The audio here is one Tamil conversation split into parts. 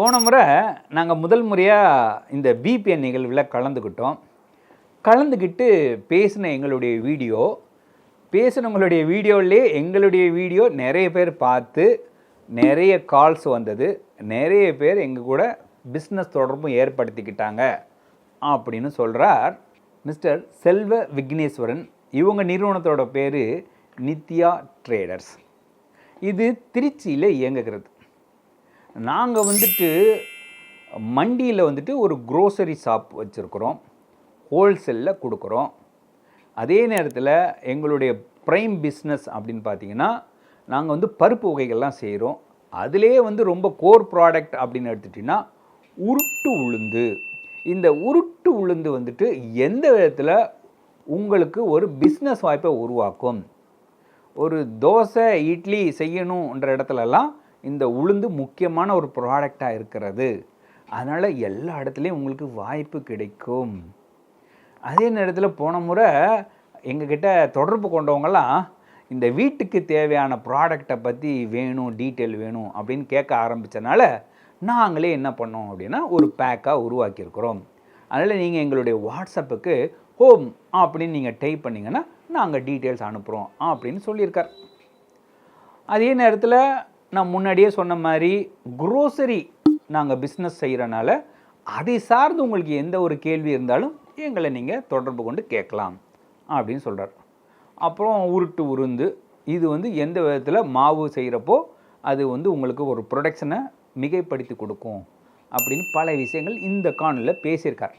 போன முறை நாங்கள் முதல் முறையாக இந்த பிபிஎன் நிகழ்வில் கலந்துக்கிட்டோம் கலந்துக்கிட்டு பேசின எங்களுடைய வீடியோ பேசினவங்களுடைய வீடியோவிலே எங்களுடைய வீடியோ நிறைய பேர் பார்த்து நிறைய கால்ஸ் வந்தது. நிறைய பேர் எங்கள் கூட பிஸ்னஸ் தொடர்பும் ஏற்படுத்திக்கிட்டாங்க அப்படின்னு சொல்கிறார் மிஸ்டர் செல்வ விக்னேஸ்வரன். இவங்க நிறுவனத்தோட பேர் நித்யா ட்ரேடர்ஸ் இது திருச்சியில் இயங்குகிறது. நாங்கள் வந்துட்டு மண்டியில் வந்துட்டு ஒரு க்ரோசரி ஷாப் வச்சுருக்குறோம். ஹோல்சேலில் கொடுக்குறோம். அதே நேரத்தில் எங்களுடைய ப்ரைம் பிஸ்னஸ் அப்படின்னு பார்த்தீங்கன்னா நாங்கள் வந்து பருப்பு வகைகள்லாம் செய்கிறோம் அதிலே வந்து ரொம்ப கோர் ப்ராடக்ட் அப்படின்னு எடுத்துட்டிங்கன்னா உருட்டு உளுந்து. இந்த உருட்டு உளுந்து வந்துட்டு எந்த விதத்தில் உங்களுக்கு ஒரு பிஸ்னஸ் வாய்ப்பை உருவாக்கும்? ஒரு தோசை இட்லி செய்யணுன்ற இடத்துலலாம் இந்த உளுந்து முக்கியமான ஒரு ப்ராடக்டாக இருக்கிறது. அதனால் எல்லா இடத்துலையும் உங்களுக்கு வாய்ப்பு கிடைக்கும். அதே நேரத்தில் போன முறை எங்ககிட்ட தொடர்பு கொண்டவங்கலாம் இந்த வீட்டுக்கு தேவையான ப்ராடக்டை பற்றி வேணும் டீட்டெயில் வேணும் அப்படின்னு கேட்க ஆரம்பித்தனால நாங்களே என்ன பண்ணோம் அப்படின்னா ஒரு பேக்காக உருவாக்கியிருக்கிறோம். அதனால் நீங்கள் எங்களுடைய வாட்ஸ்அப்புக்கு ஹோம் அப்படின்னு நீங்கள் டைப் பண்ணிங்கன்னா நாங்கள் டீட்டெயில்ஸ் அனுப்புகிறோம் அப்படின்னு சொல்லியிருக்கார். அதே நேரத்தில் நான் முன்னாடியே சொன்ன மாதிரி குரோசரி நாங்கள் பிஸ்னஸ் செய்கிறனால அதை சார்ந்து உங்களுக்கு எந்த ஒரு கேள்வி இருந்தாலும் எங்களை நீங்கள் தொடர்பு கொண்டு கேட்கலாம் அப்படின்னு சொல்கிறார் அப்புறம் உருட்டு உருந்து இது வந்து எந்த விதத்தில் மாவு செய்கிறப்போ அது வந்து உங்களுக்கு ஒரு ப்ரொடக்ஷனை மிகைப்படுத்தி கொடுக்கும் அப்படின்னு பல விஷயங்கள் இந்த காணொலியில் பேசியிருக்கார்.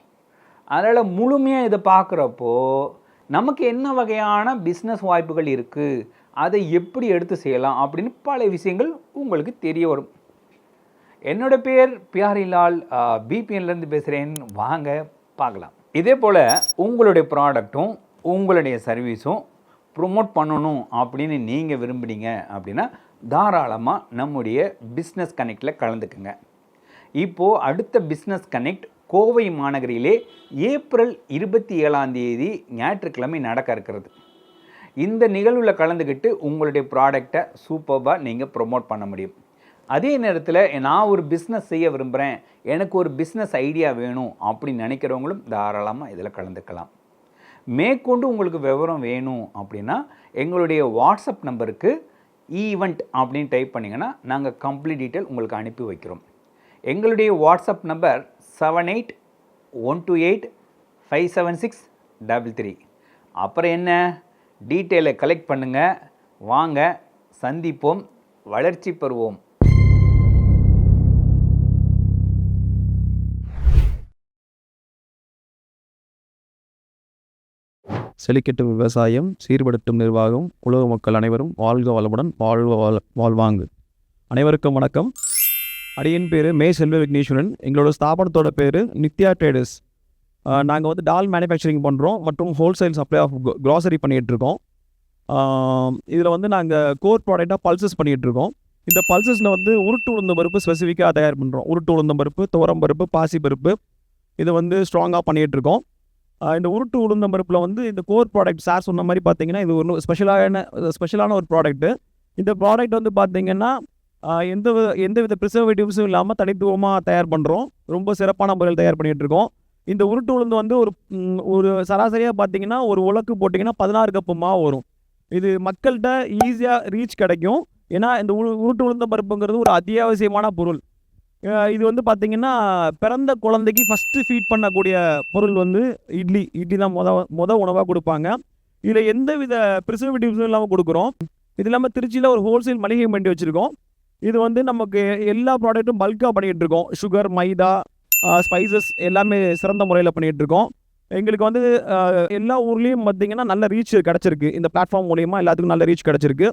அதனால் முழுமையாக இதை பார்க்குறப்போ நமக்கு என்ன வகையான பிஸ்னஸ் வாய்ப்புகள் இருக்குது அதை எப்படி எடுத்து செய்யலாம்? அப்படின்னு பல விஷயங்கள் உங்களுக்கு தெரிய வரும். என்னோட பேர் பியாரிலால் பிபிஎன்லேருந்து பேசுகிறேன் வாங்க பார்க்கலாம். இதே போல் உங்களுடைய ப்ராடக்ட்டும் உங்களுடைய சர்வீஸும் ப்ரொமோட் பண்ணணும் அப்படின்னு நீங்கள் விரும்புனீங்க அப்படின்னா தாராளமாக நம்முடைய பிஸ்னஸ் கனெக்டில் கலந்துக்குங்க. இப்போது அடுத்த பிஸ்னஸ் கனெக்ட் கோவை மாநகரிலே ஏப்ரல் இருபத்தி ஏழாம் தேதி ஞாயிற்றுக்கிழமை நடக்க இருக்கிறது. இந்த நிகழ்வில் கலந்துக்கிட்டு உங்களுடைய ப்ராடக்டை சூப்பராக நீங்கள் ப்ரொமோட் பண்ண முடியும். அதே நேரத்தில் நான் ஒரு பிஸ்னஸ் செய்ய விரும்புகிறேன் எனக்கு ஒரு பிஸ்னஸ் ஐடியா வேணும் அப்படின்னு நினைக்கிறவங்களும் தாராளமாக இதில் கலந்துக்கலாம். மேற்கொண்டு உங்களுக்கு விவரம் வேணும் அப்படின்னா எங்களுடைய வாட்ஸ்அப் நம்பருக்கு ஈவெண்ட் அப்படின்னு டைப் பண்ணிங்கன்னா நாங்கள் கம்ப்ளீட் டீட்டெயில் உங்களுக்கு அனுப்பி வைக்கிறோம். எங்களுடைய WhatsApp number seven eight one two eight five seven six double three அப்புறம் என்ன? டீட்டெயிலை கலெக்ட் பண்ணுங்கள் வாங்க சந்திப்போம் வளர்ச்சி பெறுவோம். செழிக்கட்டும் விவசாயம் சீர்படுத்தும் நிர்வாகம் உலக மக்கள் அனைவரும் வாழ்க வளமுடன் வாழ்க வாழ் வாழ்வாங்கு. அனைவருக்கும் வணக்கம். அடியின் பேர் மே செல்வ விக்னேஸ்வரன். எங்களோட ஸ்தாபனத்தோட பேர் நித்யா ட்ரேடர்ஸ். நாங்கள் வந்து டால் மேனுஃபேக்சரிங் பண்ணுறோம் மற்றும் ஹோல்சேல் சப்ளை ஆஃப் க்ராசரி பண்ணிகிட்ருக்கோம் இதில் வந்து நாங்கள் கோர் ப்ராடக்டாக பல்சஸ் பண்ணிகிட்ருக்கோம் இந்த பல்சஸில் வந்து உருட்டு உளுந்த பருப்பு ஸ்பெசிஃபிக்காக தயார் பண்ணுறோம் உருட்டு உளுந்த பருப்பு துவரம் பருப்பு பாசி பருப்பு. இதை வந்து ஸ்ட்ராங்காக பண்ணிகிட்ருக்கோம் இந்த உருட்டு உளுந்தம் பருப்பில் வந்து இந்த கோர் ப்ராடக்ட் சார் சொன்ன மாதிரி பார்த்தீங்கன்னா இது ஒரு ஸ்பெஷலான ஸ்பெஷலான ஒரு ப்ராடக்ட்டு இந்த ப்ராடக்ட் வந்து பார்த்தீங்கன்னா எந்த வித எந்த வித ப்ரிசர்வேட்டிவ்ஸும் இல்லாமல் தனித்துவமாக தயார் பண்ணுறோம் ரொம்ப சிறப்பான முறையில் தயார் பண்ணிகிட்டு இருக்கோம் இந்த உருட்டு உளுந்து வந்து ஒரு ஒரு சராசரியாக பார்த்தீங்கன்னா ஒரு உலக்கு போட்டிங்கன்னா பதினாறு கப்பு மாவு வரும். இது மக்கள்கிட்ட ஈஸியாக ரீச் கிடைக்கும். ஏன்னா இந்த உரு உருட்டு உளுந்த பருப்புங்கிறது ஒரு அத்தியாவசியமான பொருள். இது வந்து பார்த்திங்கன்னா பிறந்த குழந்தைக்கு ஃபஸ்ட்டு ஃபீட் பண்ணக்கூடிய பொருள் வந்து இட்லி. இட்லி தான் மொத மொத உணவாக கொடுப்பாங்க. இதில் எந்த வித ப்ரிசர்வேட்டிவ்ஸும் இல்லாமல் கொடுக்குறோம். இது இல்லாமல் திருச்சியில் ஒரு ஹோல்சேல் மளிகை பண்ணி வச்சுருக்கோம். இது வந்து நமக்கு எல்லா ப்ராடக்ட்டும் பல்காக பண்ணிகிட்டு இருக்கோம் சுகர் மைதா ஸ்பைசஸ் எல்லாமே சிறந்த முறையில் பண்ணிகிட்டு இருக்கோம் எங்களுக்கு வந்து எல்லா ஊர்லேயும் பார்த்தீங்கன்னா நல்ல ரீச் கிடச்சிருக்கு. இந்த பிளாட்ஃபார்ம் மூலியமாக எல்லாத்துக்கும் நல்ல ரீச் கிடச்சிருக்கு.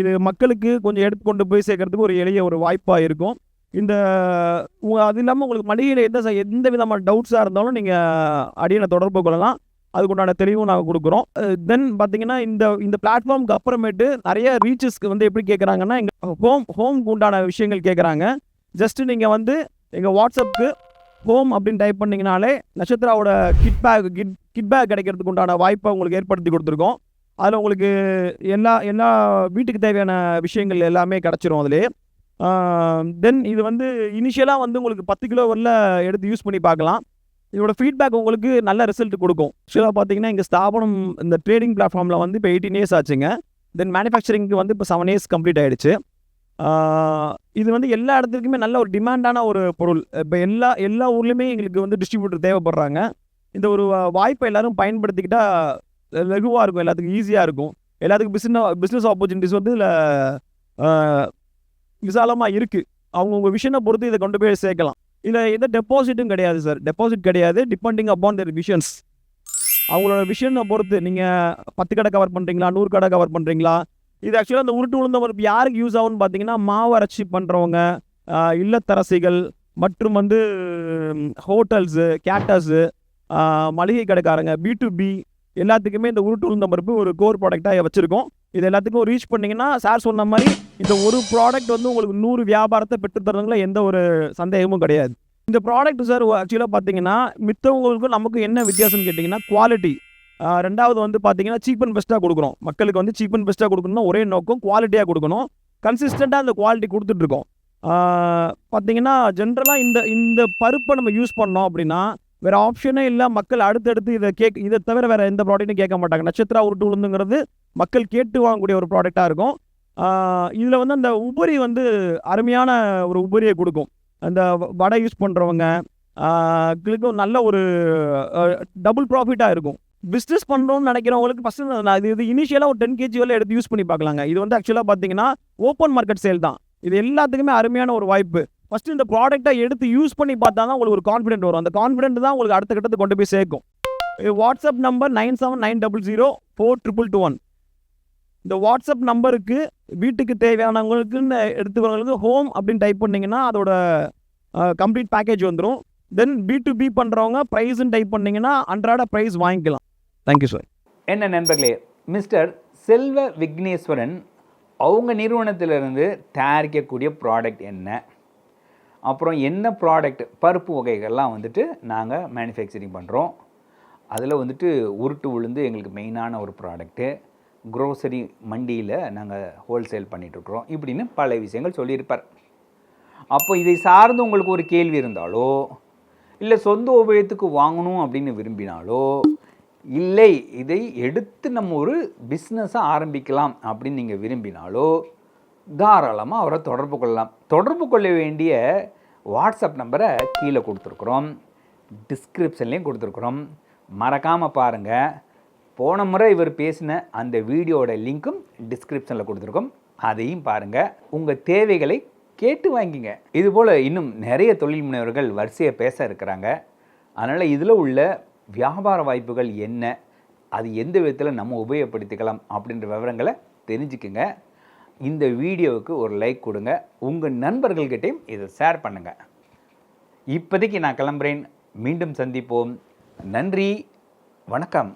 இது மக்களுக்கு கொஞ்சம் எடுத்து கொண்டு போய் சேர்க்கறதுக்கு ஒரு எளிய ஒரு வாய்ப்பாக இருக்கும். இந்த அது இல்லாமல் உங்களுக்கு மளிகையில் எந்த எந்த விதமான டவுட்ஸாக இருந்தாலும் நீங்கள் அடியனை தொடர்பு கொள்ளலாம். அதுக்குண்டான தெளிவும் நாங்கள் கொடுக்குறோம். தென் பார்த்தீங்கன்னா இந்த இந்த பிளாட்ஃபார்முக்கு அப்புறமேட்டு நிறைய ரீச்சஸ்க்கு வந்து எப்படி கேட்குறாங்கன்னா எங்கள் ஹோம் ஹோம்க்கு உண்டான விஷயங்கள் கேட்குறாங்க ஜஸ்ட்டு நீங்கள் வந்து எங்கள் வாட்ஸ்அப்புக்கு ஹோம் அப்படின்னு டைப் பண்ணிங்கனாலே நட்சத்திராவோட kit bag kit kit bag கிடைக்கிறதுக்கு உண்டான வாய்ப்பை உங்களுக்கு ஏற்படுத்தி கொடுத்துருக்கோம். அதில் உங்களுக்கு எல்லா எல்லா வீட்டுக்கு தேவையான விஷயங்கள் எல்லாமே கிடச்சிரும் அதிலே தென் இது வந்து இனிஷியலாக வந்து உங்களுக்கு பத்து கிலோ வரல எடுத்து யூஸ் பண்ணி பார்க்கலாம். இதோட ஃபீட்பேக் உங்களுக்கு நல்ல ரிசல்ட் கொடுக்கும். ஆக்சுவலாக பார்த்தீங்கன்னா எங்கள் ஸ்தாபனம் இந்த ட்ரேடிங் பிளாட்ஃபார்மில் வந்து இப்போ எயிட்டீன் இயர்ஸ் ஆச்சுங்க. தென் மேனுஃபேக்சரிங்க்கு வந்து இப்போ செவன் இயர்ஸ் கம்ப்ளீட் ஆகிடுச்சு இது வந்து எல்லா இடத்துக்குமே நல்ல ஒரு டிமாண்டான ஒரு பொருள். இப்போ எல்லா எல்லா ஊர்லேயுமே எங்களுக்கு வந்து டிஸ்ட்ரிபியூட்டர் தேவைப்படுறாங்க. இந்த ஒரு வாய்ப்பை எல்லோரும் பயன்படுத்திக்கிட்டால் லகுவாக இருக்கும். எல்லாத்துக்கும் ஈஸியாக இருக்கும். எல்லாத்துக்கும் பிஸ்னஸ் பிஸ்னஸ் ஆப்பர்ச்சுனிட்டிஸ் வந்து இதில் விசாலமாக இருக்குது அவங்கவுங்க விஷனை பொறுத்து இதை கொண்டு போய் சேர்க்கலாம். இதில் எந்த டெபாசிட்டும் கிடையாது சார் டெபாசிட் கிடையாது. டிபெண்டிங் அப்பான் their விஷன்ஸ் அவங்களோட விஷனை பொறுத்து நீங்கள் பத்து கடை கவர் பண்ணுறீங்களா நூறு கடை கவர் பண்ணுறீங்களா இது ஆக்சுவலாக அந்த உருட்டு உளுந்த பருப்பு யாருக்கு யூஸ் ஆகும்னு பார்த்தீங்கன்னா மாவு அரைச்சி பண்ணுறவங்க இல்லத்தரசிகள் மற்றும் வந்து ஹோட்டல்ஸு கேட்டர்ஸு மளிகை கடைக்காரங்க பி டு பி எல்லாத்துக்குமே இந்த உருட்டு உளுந்த பருப்பு ஒரு கோர் ப்ராடக்டாக வச்சுருக்கோம். இது எல்லாத்துக்கும் ரீச் பண்ணிங்கன்னா சார் சொன்ன மாதிரி இந்த ஒரு ப்ராடக்ட் வந்து உங்களுக்கு நூறு வியாபாரத்தை பெற்றுத்தரதுல எந்த ஒரு சந்தேகமும் கிடையாது. இந்த ப்ராடக்ட் சார் ஆக்சுவலாக பார்த்தீங்கன்னா மித்தவங்களுக்கும் நமக்கு என்ன வித்தியாசம்னு கேட்டிங்கன்னா குவாலிட்டி ரெண்டாவது வந்து பார்த்தீங்கன்னா சீப் அண்ட் பெஸ்ட்டாக கொடுக்குறோம் மக்களுக்கு வந்து சீப் அண்ட் பெஸ்ட்டாக கொடுக்கணும்னா ஒரே நோக்கம் குவாலிட்டியாக கொடுக்கணும். கன்சிஸ்டண்ட்டாக அந்த குவாலிட்டி கொடுத்துட்ருக்கோம் பார்த்தீங்கன்னா ஜென்ரலாக இந்த இந்த பருப்பை நம்ம யூஸ் பண்ணோம் அப்படின்னா வேறு ஆப்ஷனே இல்லை. மக்கள் அடுத்தடுத்து இதை கேக் இதை தவிர வேறு எந்த ப்ராடக்ட்டும் கேட்க மாட்டாங்க. நட்சத்திரா உருட்டு உளுந்துங்கிறது மக்கள் கேட்டு வாங்கக்கூடிய ஒரு ப்ராடக்டாக இருக்கும். இதில் வந்து அந்த உபரி வந்து அருமையான ஒரு உபரியை கொடுக்கும். அந்த வடை யூஸ் பண்ணுறவங்க களுக்கும் நல்ல ஒரு டபுள் ப்ராஃபிட்டாக இருக்கும். பிஸ்னஸ் பண்ணுறோம்னு நினைக்கிறவங்களுக்கு ஃபஸ்ட்டு நான் இது இது இனிஷியலாக ஒரு டென் கேஜி வரல எடுத்து யூஸ் பண்ணி பார்க்கலாங்க. இது வந்து ஆக்சுவலாக பார்த்தீங்கன்னா ஓப்பன் மார்க்கெட் சேல் தான். இது எல்லாத்துக்குமே அருமையான ஒரு வாய்ப்பு. ஃபஸ்ட்டு இந்த ப்ராடக்ட்டை எடுத்து யூஸ் பண்ணி பார்த்தா தான் உங்களுக்கு ஒரு கான்ஃபிடென்ட் வரும். அந்த கான்ஃபிடென்ட் தான் உங்களுக்கு அடுத்த கட்டத்துக்கு கொண்டு போய் சேர்க்கும். இது WhatsApp number nine seven nine double zero four triple two one இந்த வாட்ஸ்அப் நம்பருக்கு வீட்டுக்கு தேவையானவங்களுக்குன்னு எடுத்துக்கிறவங்களுக்கு ஹோம் அப்படின்னு டைப் பண்ணிங்கன்னா அதோட கம்ப்ளீட் பேக்கேஜ் வந்துடும் தென் பி டு பி பண்ணுறவங்க ப்ரைஸ்ன்னு டைப் பண்ணிங்கன்னா அன்றாட ப்ரைஸ் வாங்கிக்கலாம். தேங்க்யூ சார் என்ன நண்பர்களே மிஸ்டர் செல்வ விக்னேஸ்வரன் அவங்க நிறுவனத்திலிருந்து தயாரிக்கக்கூடிய ப்ராடக்ட் என்ன? அப்புறம் என்ன ப்ராடக்ட் பருப்பு வகைகள்லாம் வந்துட்டு நாங்கள் மேனுஃபேக்சரிங் பண்ணுறோம் அதில் வந்துட்டு உருட்டு உளுந்து எங்களுக்கு மெயினான ஒரு ப்ராடக்ட்டு க்ரோசரி மண்டியில் நாங்கள் ஹோல்சேல் பண்ணிகிட்ருக்குறோம் இப்படின்னு பல விஷயங்கள் சொல்லியிருப்பார். அப்போ இதை சார்ந்து உங்களுக்கு ஒரு கேள்வி இருந்தாலோ இல்லை சொந்த உபயோகத்துக்கு வாங்கணும் அப்படின்னு விரும்பினாலோ இல்லை இதை எடுத்து நம்ம ஒரு பிஸ்னஸை ஆரம்பிக்கலாம் அப்படின்னு நீங்கள் விரும்பினாலோ தாராளமாக அவரை தொடர்பு கொள்ளலாம். தொடர்பு கொள்ள வேண்டிய வாட்ஸ்அப் நம்பரை கீழே கொடுத்துருக்குறோம். டிஸ்கிரிப்ஷன்லேயும் கொடுத்துருக்குறோம். மறக்காமல் பாருங்கள் போன முறை இவர் பேசின அந்த வீடியோட லிங்க்கும் டிஸ்கிரிப்ஷனில் கொடுத்துருக்கோம். அதையும் பாருங்கள் உங்கள் தேவைகளை கேட்டு வாங்கிங்க. இதுபோல் இன்னும் நிறைய தொழில் முனைவர்கள் வரிசையை பேச இருக்கிறாங்க. அதனால் இதில் உள்ள வியாபார வாய்ப்புகள் என்ன? அது எந்த விதத்தில் நம்ம உபயோகப்படுத்திக்கலாம் அப்படின்ற விவரங்களை தெரிஞ்சுக்குங்க. இந்த வீடியோவுக்கு ஒரு லைக் கொடுங்க. உங்கள் நண்பர்கள்கிட்டையும் இதை ஷேர் பண்ணுங்கள் இப்போதைக்கு நான் கிளம்புறேன். மீண்டும் சந்திப்போம். நன்றி. வணக்கம்.